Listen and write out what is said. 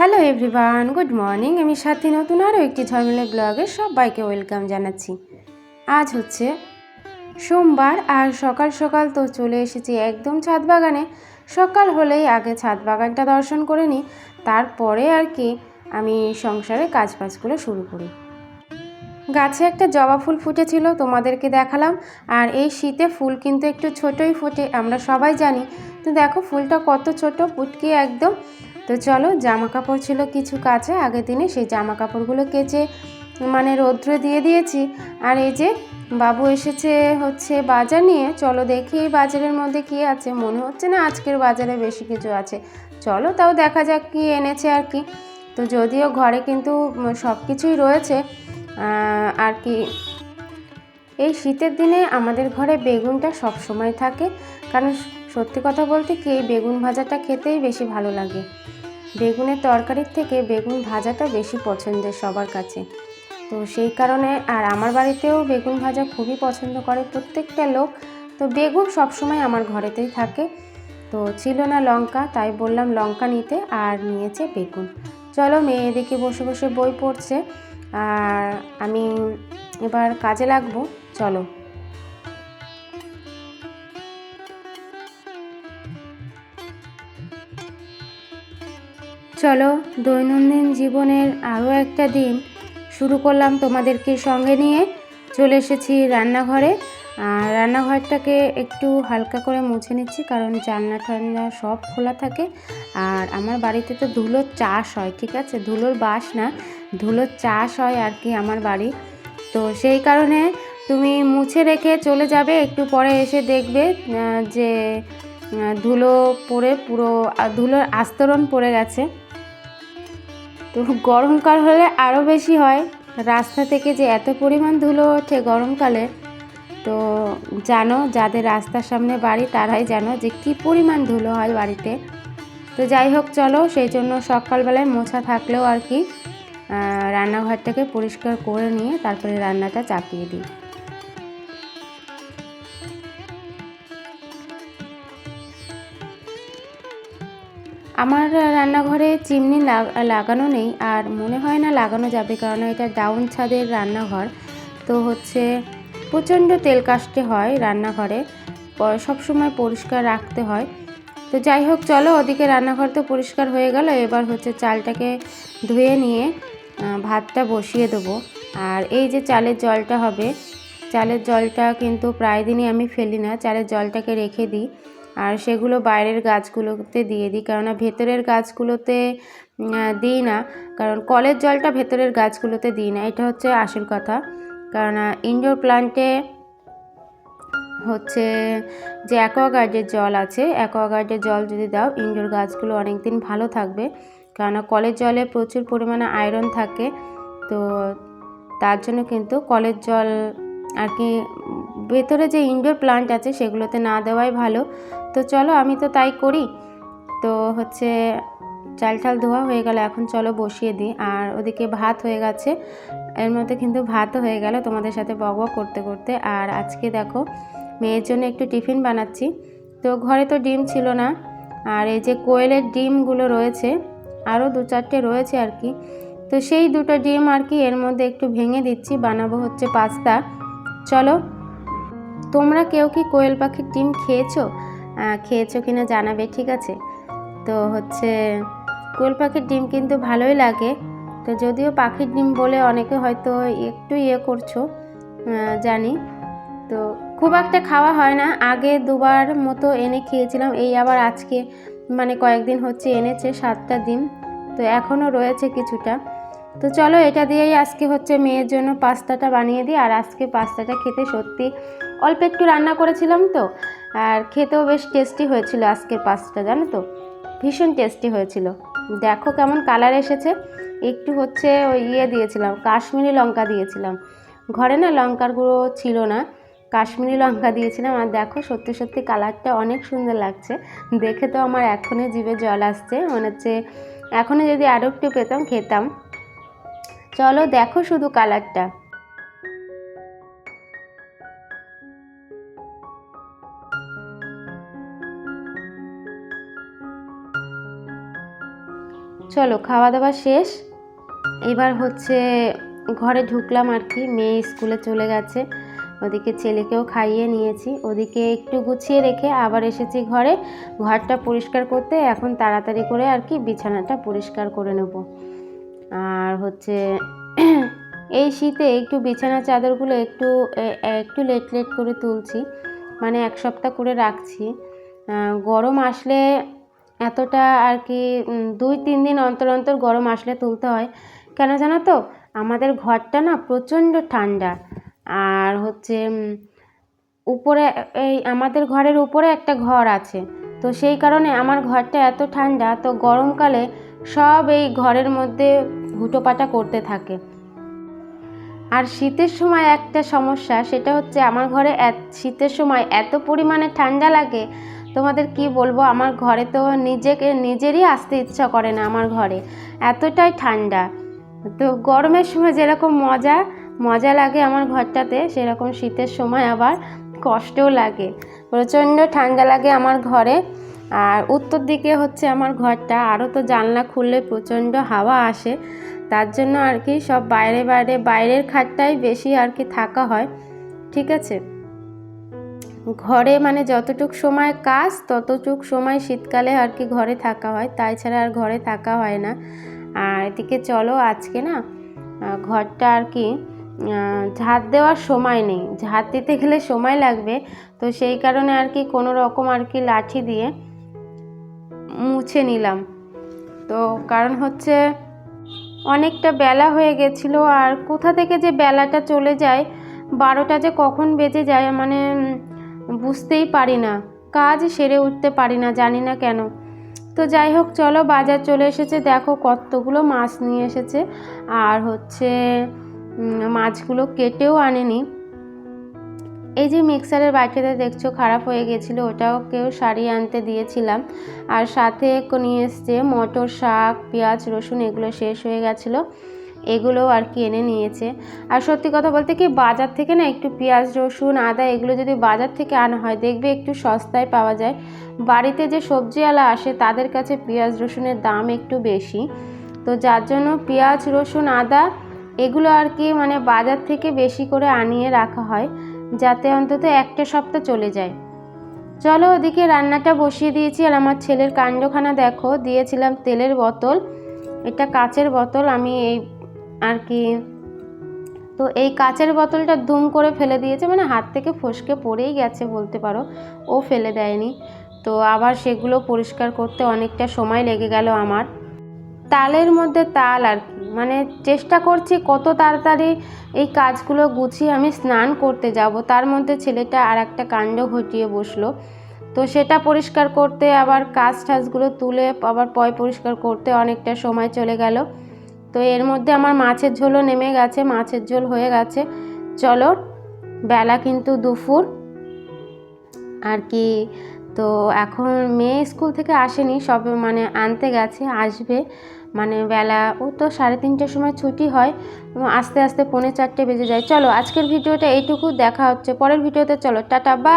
Hello everyone good morning আমি সাথী নতুন আরও একটি ঝলমলে ব্লগে সবাইকে ওয়েলকাম জানাচ্ছি। আজ হচ্ছে সোমবার আর সকাল সকাল তো চলে এসেছি একদম ছাদ বাগানে। সকাল হলেই আগে ছাদ বাগানটা দর্শন করে নিই, তারপরে আর কি আমি সংসারে কাজ বাজগুলো শুরু করি। গাছে একটা জবা ফুল ফুটেছিল, তোমাদেরকে দেখালাম। আর এই শীতে ফুল কিন্তু একটু ছোটই ফোটে, আমরা সবাই জানি। তো দেখো ফুলটা কত ছোট, পুটকি একদম। তো চলো জামা কাপড় ছিল কিছু কাছে আগের দিনে সেই জামা কাপড়গুলো কেচে মানে রৌদ্রে দিয়ে দিয়েছি। আর এই যে বাবু এসেছে হচ্ছে বাজার নিয়ে, চলো দেখি এই বাজারের মধ্যে কি আছে। মনে হচ্ছে না আজকের বাজারে বেশি কিছু আছে। চলো তাও দেখা যাক কি এনেছে আর কি। তো যদিও ঘরে কিন্তু সব কিছুই রয়েছে আর কি। এই শীতের দিনে আমাদের ঘরে বেগুনটা সব সময় থাকে। কারণ সত্যি কথা বলতে কি, এই বেগুন ভাজাটা খেতেই বেশি ভালো লাগে। বেগুনের তরকারির থেকে বেগুন ভাজাটা বেশি পছন্দের সবার কাছে। তো সেই কারণে আর আমার বাড়িতেও বেগুন ভাজা খুবই পছন্দ করে প্রত্যেকটা লোক। তো বেগুন সবসময় আমার ঘরেতেই থাকে। তো ছিল না লঙ্কা, তাই বললাম লঙ্কা নিতে আর নিয়েছে বেগুন। চলো মেয়ে এদিকে বসে বসে বই পড়ছে। আর আমি এবার কাজে লাগবো। চলো। চলো দৈনন্দিন জীবনের আরও একটা দিন শুরু করলাম তোমাদেরকে সঙ্গে নিয়ে। চলে এসেছি রান্নাঘরে। আর রান্নাঘরটাকে একটু হালকা করে মুছে নিচ্ছি কারণ জানলা টান্না সব খোলা থাকে। আর আমার বাড়িতে তো ধুলোর চাষ হয়, ঠিক আছে? ধুলোর বাস না, ধুলোর চাষ হয় আর কি আমার বাড়ি। তো সেই কারণে তুমি মুছে রেখে চলে যাবে, একটু পরে এসে দেখবে যে ধুলো পড়ে পুরো ধুলোর আস্তরণ পড়ে গেছে। তো গরমকাল হলে আরও বেশি হয়। রাস্তা থেকে যে এত পরিমাণ ধুলো ওঠে গরমকালে, তো জানো যাদের রাস্তার সামনে বাড়ি তারাই জানো যে কি পরিমাণ ধুলো হয় বাড়িতে। তো যাই হোক, চলো সেই জন্য সকালবেলায় মোছা থাকলেও আর কি রান্নাঘরটাকে পরিষ্কার করে নিয়ে তারপরে রান্নাটা চাপিয়ে দিই। আমার রান্নাঘরে চিমনি লাগ- লাগানো নেই আর মনে হয় না লাগানো যাবে কারণ এটা ডাউন ছাদের রান্নাঘর। তো হচ্ছে প্রচণ্ড তেল কাস্টে হয় রান্নাঘরে। প- সবসময় পরিষ্কার রাখতে হয়। তো যাই হোক, চলো ওদিকে রান্নাঘর তো পরিষ্কার হয়ে গেল। এবার হচ্ছে চালটাকে ধুয়ে নিয়ে ভাতটা বসিয়ে দেবো। আর এই যে চালের জলটা হবে, চালের জলটা কিন্তু প্রায় দিনই আমি ফেলি না। চালের জলটাকে রেখে দিই। আর সেগুলো বাইরের গাছগুলোতে দিয়ে দিই। কেননা ভেতরের গাছগুলোতে দিই না। কারণ কলের জলটা ভেতরের গাছগুলোতে দিই না। এটা হচ্ছে আসল কথা। কারণ ইনডোর প্লান্টে হচ্ছে যে অ্যাকোয়াগার্ডের জল আছে অ্যাকোয়াগার্ডের জল যদি দাও ইনডোর গাছগুলো অনেক দিন ভালো থাকবে। কেননা কলের জলে প্রচুর পরিমাণে আয়রন থাকে। তো তার জন্য কিন্তু কলের জল আর কি, ভেতরে যে ইনডোর প্লান্ট আছে, সেগুলোতে না দেওয়াই ভালো। তো চলো, আমি তো তাই করি। তো হচ্ছে চাল ঠাল ধোয়া হয়ে গেল, এখন চলো বসিয়ে দিই। আর ওদিকে ভাত হয়ে গেছে। এর মধ্যে কিন্তু ভাতও হয়ে গেল তোমাদের সাথে বক করতে করতে। আর আজকে দেখো, মেয়ের জন্য একটু টিফিন বানাচ্ছি। তো ঘরে তো ডিম ছিল না। আর এই যে কোয়েলের ডিমগুলো রয়েছে, আরও দু চারটে রয়েছে আর কি। তো সেই দুটো ডিম আর কি এর মধ্যে একটু ভেঙে দিচ্ছি, বানাবো হচ্ছে পাস্তা। চলো, তোমরা কেউ কি কোয়েল পাখির ডিম খেয়েছো? খেয়েছো কিনা জানাবে, ঠিক আছে? তো হচ্ছে, কোয়েল পাখির ডিম কিন্তু ভালোই লাগে। তো যদিও পাখির ডিম বলে অনেকে হয়তো একটু ইয়ে করছ জানি। তো খুব একটা খাওয়া হয় না। আগে দুবার মতো এনে খেয়েছিলাম, এই আবার আজকে মানে কয়েকদিন হচ্ছে এনেছে সাতটা ডিম। তো এখনও রয়েছে কিছুটা। তো চলো, এটা দিয়েই আজকে হচ্ছে মেয়ের জন্য পাস্তাটা বানিয়ে দিই। আর আজকে পাস্তাটা খেতে সত্যি অল্প একটু রান্না করেছিলাম তো আর খেতেও বেশ টেস্টি হয়েছিল আজকের পাস্তাটা জানো তো? ভীষণ টেস্টি হয়েছিল। দেখো কেমন কালার এসেছে। একটু হচ্ছে ওই ইয়ে দিয়েছিলাম, কাশ্মীরি লঙ্কা দিয়েছিলাম। ঘরে না লঙ্কার গুঁড়ো ছিল না, কাশ্মীরি লঙ্কা দিয়েছিলাম। আর দেখো সত্যি সত্যি কালারটা অনেক সুন্দর লাগছে। দেখে তো আমার এখনই জিভে জল আসছে। মনে হচ্ছে এখনই যদি আরও একটু পেতাম, খেতাম। চলো দেখো শুধু কালারটা চলো খাওয়া দাওয়া শেষ। এবার হচ্ছে ঘরে ঢুকলাম আর কি। মেয়ে স্কুলে চলে গেছে। ওদিকে ছেলেকেও খাইয়ে নিয়েছি। ওদিকে একটু গুছিয়ে রেখে আবার এসেছি ঘরে। ঘরটা পরিষ্কার করতে এখন তাড়াতাড়ি করে আর কি বিছানাটা পরিষ্কার করে নেব। আর হচ্ছে এই শীতে একটু বিছানা চাদরগুলো একটু একটু লেট লেট করে তুলছি। মানে এক সপ্তাহ করে রাখছি। গরম আসলে এতটা আর কি দুই, তিন দিন অন্তর অন্তর গরম আসলে তুলতে হয়। কেন জানো তো? আমাদের ঘরটা না প্রচণ্ড ঠান্ডা। আর হচ্ছে উপরে, এই আমাদের ঘরের উপরে একটা ঘর আছে। তো সেই কারণে আমার ঘরটা এত ঠান্ডা, তো গরমকালে সব এই ঘরের মধ্যে হুটোপাটা করতে থাকে। আর শীতের সময় একটা সমস্যা, সেটা হচ্ছে আমার ঘরে শীতের সময় এত পরিমাণে ঠান্ডা লাগে তোমাদের কি বলব? আমার ঘরে তো নিজেকে, নিজেরই আসতে ইচ্ছা করে না আমার ঘরে। এতটাই ঠান্ডা। তো গরমের সময় যেরকম মজা মজা লাগে আমার ঘরটাতে, সেরকম শীতের সময় আবার কষ্টও লাগে। প্রচণ্ড ঠান্ডা লাগে আমার ঘরে। আর উত্তর দিকে হচ্ছে আমার ঘরটা। আরও তো জানলা খুললে প্রচণ্ড হাওয়া আসে। তার জন্য আর কি সব বাইরে বাইরে, বাইরের খাটটাই বেশি আর কি থাকা হয়। ঠিক আছে? ঘরে মানে যতটুক সময় কাজ, ততটুক সময় শীতকালে আর কি ঘরে থাকা হয়। তাই ছাড়া আর ঘরে থাকা হয় না। আর এদিকে চলো, আজকে না ঘরটা আর কি ঝাঁট দেওয়ার সময় নেই। ঝাঁট দিতে গেলে সময় লাগবে। তো সেই কারণে আর কি কোনো রকম আর কি লাঠি দিয়ে মুছে নিলাম। তো কারণ হচ্ছে অনেকটা বেলা হয়ে গেছিল। আর কোথা থেকে যে বেলাটা চলে যায়, বারোটা যে কখন বেজে যায় মানে বুঝতেই পারি না। কাজ সেরে উঠতে পারি না, জানি না কেন। তো যাই হোক, চলো বাজার চলে এসেছে। দেখো কতগুলো মাছ নিয়ে এসেছে। আর হচ্ছে মাছগুলো কেটেও আনেনি। এই যে মিক্সারের বাটিটা দেখছ, খারাপ হয়ে গেছিল, ওটাও কেউ সারিয়ে আনতে দিয়েছিলাম। আর সাথে নিয়ে এসছে মটর শাক, পেঁয়াজ, রসুন, এগুলো শেষ হয়ে গেছিল। এগুলো আর কি এনে নিয়েছে। আর সত্যি কথা বলতে কি, বাজার থেকে না একটু পেঁয়াজ, রসুন, আদা এগুলো যদি বাজার থেকে আনা হয়, দেখবে একটু সস্তায় পাওয়া যায়। বাড়িতে যে সবজিওয়ালা আসে, তাদের কাছে পেঁয়াজ, রসুনের দাম একটু বেশি। তো যার জন্য পেঁয়াজ, রসুন, আদা এগুলো আর কি মানে বাজার থেকে বেশি করে আনিয়ে রাখা হয়, যাতে অন্তত একটা সপ্তাহ চলে যায়। চলো ওদিকে রান্নাটা বসিয়ে দিয়েছি। আর আমার ছেলের কাণ্ডখানা দেখো, দিয়েছিলাম তেলের বোতল। এটা কাচের বোতল, আমি এই আর কি? তো এই কাচের বোতলটা দুম করে ফেলে দিয়েছে মানে হাত থেকে ফসকে পড়েই গেছে বলতে পারো। ও ফেলে দেয়নি। তো আবার সেগুলো পরিষ্কার করতে অনেকটা সময় লেগে গেল আমার। তালের মধ্যে তাল আর কি। মানে চেষ্টা করছি কত তাড়াতাড়ি এই কাজগুলো গুছিয়ে আমি স্নান করতে যাব। তার মধ্যে ছেলেটা আর একটা কাণ্ড ঘটিয়ে বসল। তো সেটা পরিষ্কার করতে আবার কাজ টাজগুলো তুলে আবার পয় পরিষ্কার করতে অনেকটা সময় চলে গেল। তো এর মধ্যে আমার মাছের ঝোলও নেমে গেছে, মাছের ঝোল হয়ে গেছে। চলো, বেলা কিন্তু দুপুর। আর কি, তো এখন মেয়ে স্কুল থেকে আসেনি, সব মানে আনতে গেছে, আসবে। মানে বেলা, ও তো সাড়ে তিনটের সময় ছুটি হয় আস্তে আস্তে পৌনে চারটে বেজে যায়। চলো, আজকের ভিডিওটা এইটুকু, দেখা হচ্ছে পরের ভিডিওতে। চলো, টাটা বা